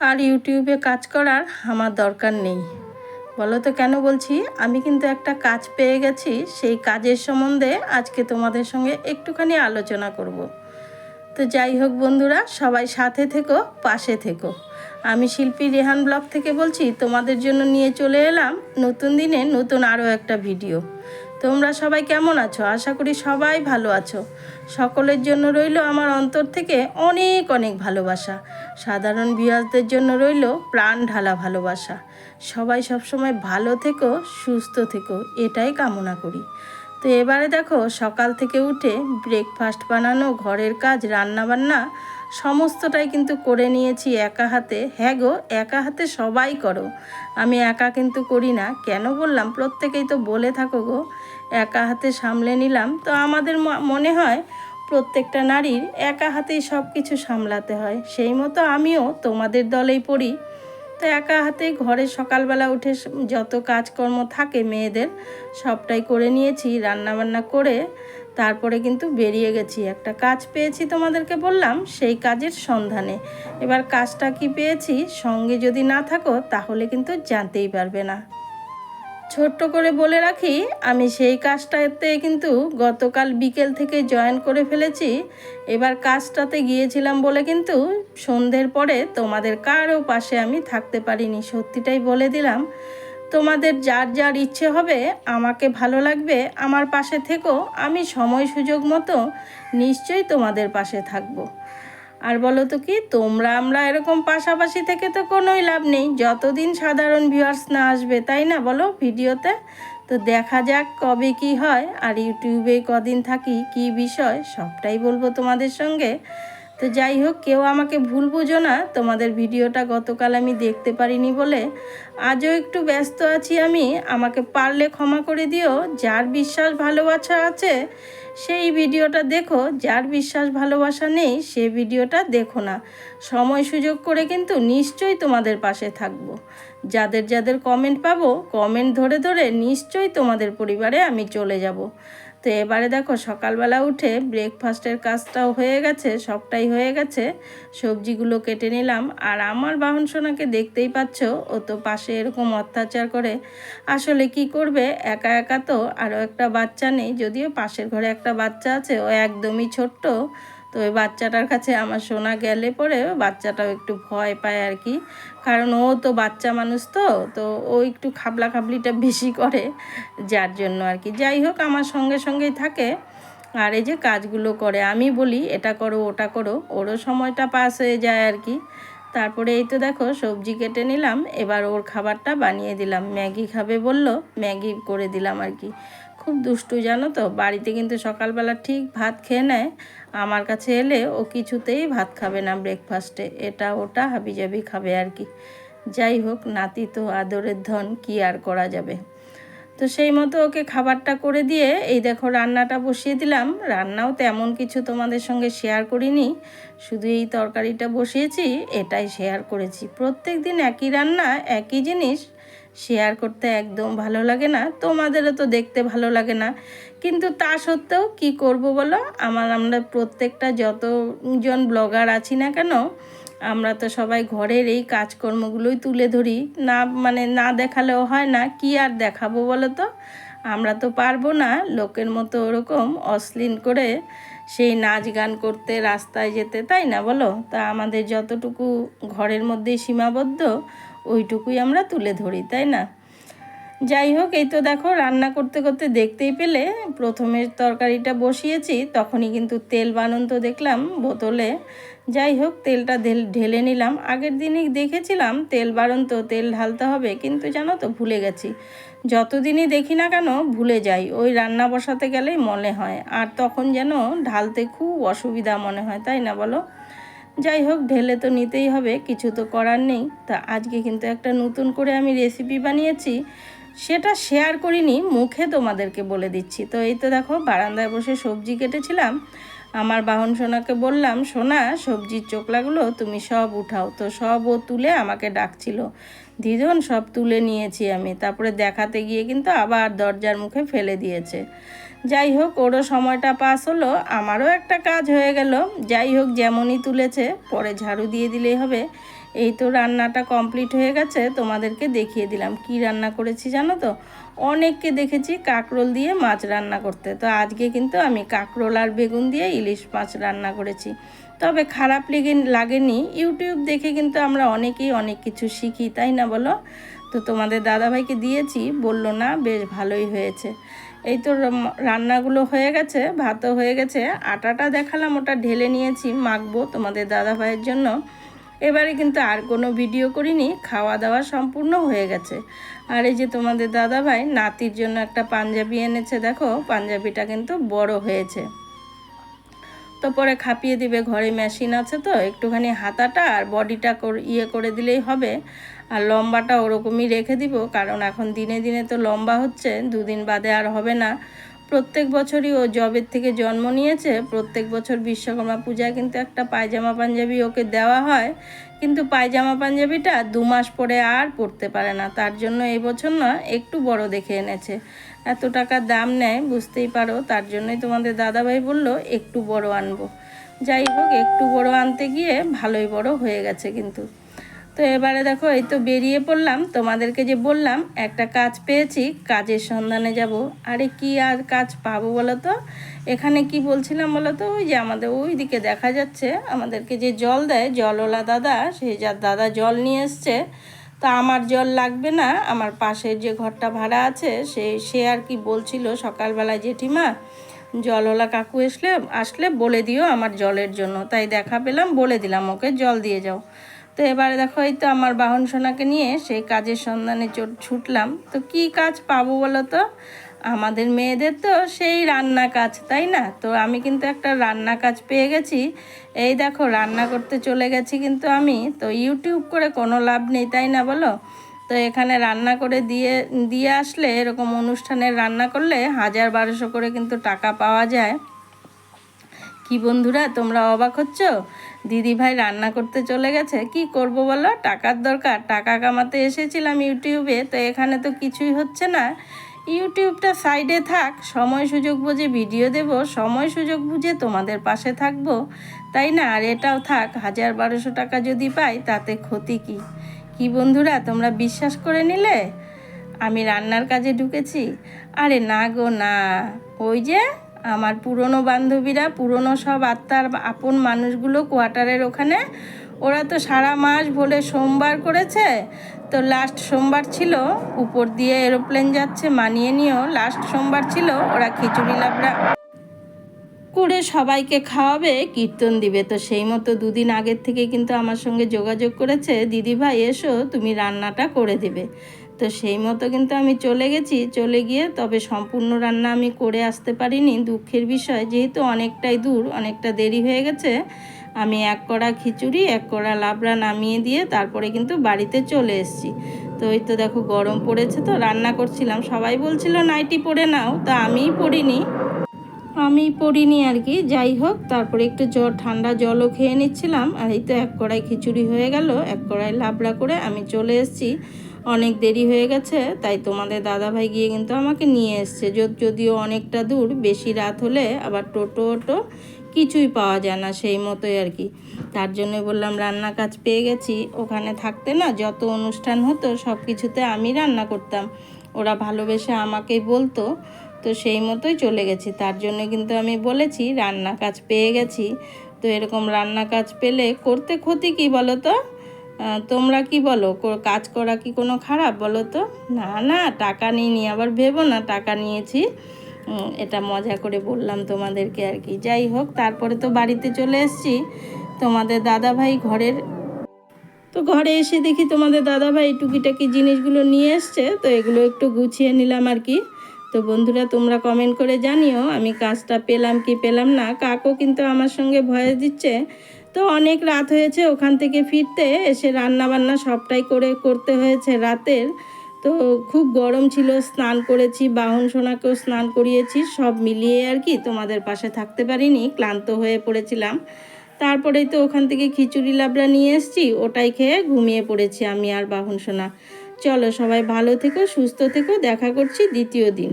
আর ইউটিউবে কাজ করার আমার দরকার নেই। বলো তো কেন বলছি? আমি কিন্তু একটা কাজ পেয়ে গেছি, সেই কাজের সম্বন্ধে আজকে তোমাদের সঙ্গে একটুখানি আলোচনা করব। তো যাই হোক বন্ধুরা, সবাই সাথে থেকো, পাশে থেকো। আমি শিল্পী রেহান ব্লগ থেকে বলছি, তোমাদের জন্য নিয়ে চলে এলাম নতুন দিনে নতুন আরও একটা ভিডিও। তোমরা সবাই কেমন আছো? আশা করি সবাই ভালো আছো। সকলের জন্য রইল আমার অন্তর থেকে অনেক অনেক ভালোবাসা। সাধারণ বিয়াসদের জন্য রইল প্রাণ ঢালা ভালোবাসা। সবাই সবসময় ভালো থেকো, সুস্থ থেকো, এটাই কামনা করি। তো এবারে দেখো, সকাল থেকে উঠে ব্রেকফাস্ট বানানো, ঘরের কাজ রান্না বান্না সমস্তটাই কিন্তু করে নিয়েছি একা হাতে। হ্যাঁ গো, একা হাতে সবাই করো। আমি একা কিন্তু করি না। কেন বললাম? প্রত্যেকেই তো বলে থাকো গো। একা হাতে সামলে নিলাম। তো আমাদের মনে হয় প্রত্যেকটা নারীর একা হাতেই সব কিছু সামলাতে হয়। সেই মতো আমিও তোমাদের দলেই পড়ি। তো একা হাতেই ঘরে সকালবেলা উঠে যত কাজকর্ম থাকে মেয়েদের, সবটাই করে নিয়েছি, রান্নাবান্না করে। তারপরে কিন্তু বেরিয়ে গেছি। একটা কাজ পেয়েছি তোমাদেরকে বললাম, সেই কাজের সন্ধানে। এবার কাজটা কি পেয়েছি? সঙ্গে যদি না থাকো, তাহলে কিন্তু জানতেই পারবে না। ছোট্ট করে বলে রাখি, আমি সেই কাজটাতে কিন্তু গতকাল বিকেল থেকে জয়েন করে ফেলেছি। এবার কাজটাতে গিয়েছিলাম বলে কিন্তু সন্ধ্যের পরে তোমাদের কারও পাশে আমি থাকতে পারিনি, সত্যিটাই বলে দিলাম। তোমাদের যার যার ইচ্ছে হবে, আমাকে ভালো লাগবে, আমার পাশে থেকেও আমি সময় সুযোগ মতো নিশ্চয়ই তোমাদের পাশে থাকব। আর বলো তো কি, তোমরা আমরা এরকম পাশাপাশি থেকে তো কোনোই লাভ নেই। যতদিন সাধারণ ভিউয়ার্স না আসবে, তাই না বলো ভিডিওতে? তো দেখা যাক কবে কি হয়, আর ইউটিউবে কদিন থাকি, কি বিষয়, সবটাই বলব তোমাদের সঙ্গে। তো যাই হোক, কেউ আমাকে ভুল বুঝো না, তোমাদের ভিডিওটা গতকাল আমি দেখতে পারিনি বলে। আজও একটু ব্যস্ত আছি আমি, আমাকে পারলে ক্ষমা করে দিও, যার বিশ্বাস ভালোবাসা আছে, সেই ভিডিওটা দেখো, যার বিশ্বাস ভালোবাসা নেই, সে ভিডিওটা দেখো না। সময় সুযোগ করে কিন্তু নিশ্চয়ই তোমাদের পাশে থাকব। যাদের যাদের কমেন্ট পাবো, কমেন্ট ধরে ধরে নিশ্চয়ই তোমাদের পরিবারে আমি চলে যাব। তো এবারে দেখো সকালবেলা উঠে ব্রেকফাস্টের কাজটাও হয়ে গেছে, সবটাই হয়ে গেছে। সবজিগুলো কেটে নিলাম। আর আমার বাহন সোনাকে দেখতেই পাচ্ছ, ও তো পাশে এরকম অত্যাচার করে। আসলে কি করবে? একা একা তো, আরও একটা বাচ্চা নেই। যদিও পাশের ঘরে একটা বাচ্চা আছে, ও একদমই ছোট্ট। তো ওই বাচ্চাটার কাছে আমার সোনা গেলে পরে বাচ্চাটাও একটু ভয় পায় আর কি। কারণ ও তো বাচ্চা মানুষ তো তো ও একটু খাবলা খাবলিটা বেশি করে যার জন্য আর কি। যাই হোক, আমার সঙ্গে সঙ্গেই থাকে। আর এই যে কাজগুলো করে, আমি বলি এটা করো, ওটা করো, ওরও সময়টা পাস হয়ে যায় আর কি। তারপরে এই তো দেখো সবজি কেটে নিলাম, এবার ওর খাবারটা বানিয়ে দিলাম। ম্যাগি খাবে বলল, ম্যাগি করে দিলাম আর কি। খুব দুষ্টু জানো তো, বাড়িতে কিন্তু সকালবেলা ঠিক ভাত খেয়ে নেয়, আমার কাছে এলে ও কিছুতেই ভাত খাবে না ব্রেকফাস্টে এটা ওটা হাবিজাবি খাবে আর কি। যাই হোক, নাতি তো আদরের ধন, কি আর করা যাবে? তো সেই মতো ওকে খাবারটা করে দিয়ে এই দেখো রান্নাটা বসিয়ে দিলাম। রান্নাও তেমন কিছু তোমাদের সঙ্গে শেয়ার করিনি। শুধু এই তরকারিটা বসিয়েছি, এটাই শেয়ার করেছি। প্রত্যেক দিন একই রান্না, একই জিনিস শেয়ার করতে একদম ভালো লাগে না। তোমাদেরও তো দেখতে ভালো লাগে না। কিন্তু তা সত্ত্বেও কি করব বলো? আমার আমরা প্রত্যেকটা যতজন ব্লগার আছি না কেন আমরা তো সবাই ঘরের এই কাজকর্মগুলোই তুলে ধরি। না মানে না দেখালেও হয় না, কি আর দেখাবো বলো তো? আমরা তো পারব না, লোকের মতো ওরকম অশ্লীল করে সেই নাচ গান করতে রাস্তায় যেতে, তাই না বলো? তা আমাদের যতটুকু ঘরের মধ্যেই সীমাবদ্ধ, ওইটুকুই আমরা তুলে ধরি, তাই না? যাই হোক, এই তো দেখো, রান্না করতে করতে দেখতেই পেলে প্রথমে তরকারিটা বসিয়েছি, তখনই কিন্তু তেল বানন তো দেখলাম বোতলে। যাই হোক, তেলটা ঢেল- নিলাম। আগের দিনই দেখেছিলাম তেল বারণ তো তেল ঢালতে হবে, কিন্তু জানো তো, ভুলে গেছি। যতদিনই দেখি না কেন, ভুলে যাই। ওই রান্না বসাতে গেলেই মনে হয়। আর তখন যেন ঢালতে খুব অসুবিধা মনে হয়, তাই না বলো? যাই হোক, ঢেলে তো নিতেই হবে, কিছু তো করার নেই। তা আজকে কিন্তু একটা নতুন করে আমি রেসিপি বানিয়েছি। সেটা শেয়ার করিনি, মুখে তোমাদেরকে বলে দিচ্ছি। তো এই তো দেখো, বারান্দায় বসে সবজি কেটেছিলাম। আমার বাহন সোনাকে বললাম, সোনা, সবজির চোকলাগুলো তুমি সব উঠাও। তো সব ও তুলে আমাকে ডাকছিল। দিদন, সব তুলে নিয়েছি আমি। তারপরে দেখাতে গিয়ে কিন্তু আবার দরজার মুখে ফেলে দিয়েছে। যাই হোক, ওরও সময়টা পাস হলো, আমারও একটা কাজ হয়ে গেল। যাই হোক, যেমনই তুলেছে, পরে ঝাড়ু দিয়ে দিলেই হবে। এই তো রান্নাটা কমপ্লিট হয়ে গেছে, তোমাদেরকে দেখিয়ে দিলাম। কি রান্না করেছি জানো তো? অনেককে দেখেছি কাঁকরোল দিয়ে মাছ রান্না করতে। তো আজকে কিন্তু আমি কাঁকরোল আর বেগুন দিয়ে ইলিশ মাছ রান্না করেছি। তবে খারাপ লেগে লাগেনি। ইউটিউব দেখে কিন্তু আমরা অনেকেই অনেক কিছু শিখি, তাই না বলো? তো তোমাদের দাদাভাইকে দিয়েছি, বলল, না, বেশ ভালোই হয়েছে। এই তো রান্নাগুলো হয়ে গেছে, ভাতও হয়ে গেছে। আটাটা দেখালাম, ওটা ঢেলে নিয়েছি, মাখবো তোমাদের দাদাভাইয়ের জন্য। এবারে কিন্তু আর কোনো ভিডিও করিনি খাওয়া দাওয়া সম্পূর্ণ হয়ে গেছে। আর এই যে তোমাদের দাদাভাই, নাতির জন্য একটা পাঞ্জাবি এনেছে, দেখো, পাঞ্জাবিটা কিন্তু বড় হয়েছে। তো পরে খাপিয়ে দিবে, ঘরে মেশিন আছে তো, একটুখানি হাতাটা আর বডিটা ইয়ে করে দিলেই হবে। আর লম্বাটা ওরকমই রেখে দিব, কারণ এখন দিনে দিনে তো লম্বা হচ্ছে, দুদিন বাদে আর হবে না। প্রত্যেক বছরই ও জবের থেকে জন্ম নিয়েছে। প্রত্যেক বছর বিশ্বকর্মা পূজায় কিন্তু একটা পায়জামা পাঞ্জাবি ওকে দেওয়া হয়। কিন্তু পায়জামা পাঞ্জাবিটা দু মাস পরে আর পরতে পারে না। তার জন্য এই বছর না একটু বড় দেখে এনেছে। এত টাকা দাম নেয়, বুঝতেই পারো। তার জন্যই তোমাদের দাদাভাই বলল, একটু বড় আনব। যাই হোক, একটু বড় আনতে গিয়ে ভালোই বড় হয়ে গেছে কিন্তু। তো এবারে দেখো, এই তো বেরিয়ে পড়লাম। তোমাদেরকে যে বললাম, একটা কাজ পেয়েছি, কাজের সন্ধানে যাব। আরে কি আর কাজ পাবো বলো তো? এখানে কি বলছিলাম বলো তো? ওই যে আমাদের ওই দিকে দেখা যাচ্ছে, আমাদেরকে যে জল দেয়, জলওয়ালা দাদা সেই যার দাদা জল নিয়ে এসছে, তা আমার জল লাগবে না। আমার পাশের যে ঘরটা ভাড়া আছে, সে সে আর কি বলছিল সকালবেলায়, জেঠিমা, জলওয়ালা কাকু এসলে, আসলে বলে দিও আমার জলের জন্য। তাই দেখা পেলাম, বলে দিলাম, ওকে জল দিয়ে যাও। তো এবারে দেখো, এই তো আমার বাহন সোনাকে নিয়ে সেই কাজের সন্ধানে ছুটলাম। তো কি কাজ পাবো বলো তো? আমাদের মেয়েদের তো সেই রান্না কাজ, তাই না? তো আমি কিন্তু একটা রান্না কাজ পেয়ে গেছি। এই দেখো, রান্না করতে চলে গেছি কিন্তু আমি। তো ইউটিউব করে কোনো লাভ নেই, তাই না বলো? তো এখানে রান্না করে দিয়ে দিয়ে আসলে এরকম অনুষ্ঠানের রান্না করলে হাজার বারোশো করে কিন্তু টাকা পাওয়া যায়। কি বন্ধুরা, তোমরা অবাক হচ্ছ? দিদি ভাই রান্না করতে চলে গেছে। কি করব বলো? টাকার দরকার। টাকা কামাতে এসেছিলাম ইউটিউবে, তো এখানে তো কিছুই হচ্ছে না। ইউটিউবটা সাইডে থাক, সময় সুযোগ বুঝে ভিডিও দেব। সময় সুযোগ বুঝে তোমাদের পাশে থাকব, তাই না? আর এটাও থাক, হাজার বারোশো টাকা যদি পাই, তাতে ক্ষতি কি? কি বন্ধুরা, তোমরা বিশ্বাস করে নিলে? আমি রান্নার কাজে ঢুকেছি। আরে না গো, না। ওই যে আমার পুরনো বান্ধবীরা, পুরনো সব আত্মার আপন মানুষগুলো কোয়ার্টারের ওখানে। ওরা তো সারা মাস বলে সোমবার করেছে। তো লাস্ট সোমবার ছিল, উপর দিয়ে এরোপ্লেন যাচ্ছে, মানিয়ে নিও লাস্ট সোমবার ছিল, ওরা খিচুড়ি লাবড়া। করে সবাইকে খাওয়াবে, কীর্তন দিবে। তো সেই মতো দুদিন আগের থেকে কিন্তু আমার সঙ্গে যোগাযোগ করেছে দিদি ভাই এসো, তুমি রান্নাটা করে দেবে। তো সেই মতো কিন্তু আমি চলে গেছি। চলে গিয়ে তবে সম্পূর্ণ রান্না আমি করে আসতে পারিনি। দুঃখের বিষয়, যেহেতু অনেকটাই দূর, অনেকটা দেরি হয়ে গেছে, আমি এক কড়া খিচুড়ি, এক কড়া লাবড়া নামিয়ে দিয়ে তারপরে কিন্তু বাড়িতে চলে এসেছি। তো ওই তো দেখো গরম পড়েছে তো, রান্না করছিলাম। সবাই বলছিল, নাইটি পরে নাও। তা আমিই পরিনি। আমি পড়িনি আর কি। যাই হোক, তারপরে একটু জল ঠান্ডা জলও খেয়ে নিচ্ছিলাম। আর এই তো এক কড়াই খিচুড়ি হয়ে গেল, এক কড়াই লাবড়া করে আমি চলে এসেছি। অনেক দেরি হয়ে গেছে, তাই তোমাদের দাদাভাই গিয়ে কিন্তু আমাকে নিয়ে এসছে। যদিও অনেকটা দূর, বেশি রাত হলে আবার টোটো ওটো কিছুই পাওয়া যায় না সেই মতোই আর কি। তার জন্যই বললাম, রান্না কাজ পেয়ে গেছি, ওখানে থাকতে না যত অনুষ্ঠান হতো সব কিছুতে আমি রান্না করতাম। ওরা ভালোবেসে আমাকেই বলতো, তো সেই মতোই চলে গেছি। তার জন্য কিন্তু আমি বলেছি, রান্না কাজ পেয়ে গেছি। তো এরকম রান্না কাজ পেলে করতে ক্ষতি কি বলো তো? তোমরা কি বলো কাজ করা কি কোনো খারাপ বলো তো? না না, টাকা নিইনি, আবার ভেবো না, টাকা নিয়েছি। এটা মজা করে বললাম তোমাদেরকে আর কি। যাই হোক, তারপরে তো বাড়িতে চলে এসেছি। তোমাদের দাদাভাই ঘরের তো ঘরে এসে দেখি তোমাদের দাদাভাই টুকিটাকি জিনিসগুলো নিয়ে এসছে, তো এগুলো একটু গুছিয়ে নিলাম আর কি। তো বন্ধুরা, তোমরা কমেন্ট করে জানিও, আমি কাজটা পেলাম কি পেলাম না? কাকও কিন্তু আমার সঙ্গে ভয়ে দিচ্ছে। তো অনেক রাত হয়েছে, ওখান থেকে ফিরতে এসে রান্না বান্না সবটাই করে করতে হয়েছে রাতের। তো খুব গরম ছিল, স্নান করেছি, বাহন সোনাকেও স্নান করিয়েছি, সব মিলিয়ে আর কি তোমাদের পাশে থাকতে পারিনি, ক্লান্ত হয়ে পড়েছিলাম। তারপরেই তো ওখান থেকে খিচুড়ি লাবড়া নিয়ে এসেছি, ওটাই খেয়ে ঘুমিয়ে পড়েছি আমি আর বাহন সোনা। চলো সবাই ভালো থেকো, সুস্থ থেকো, দেখা করছি দ্বিতীয় দিন।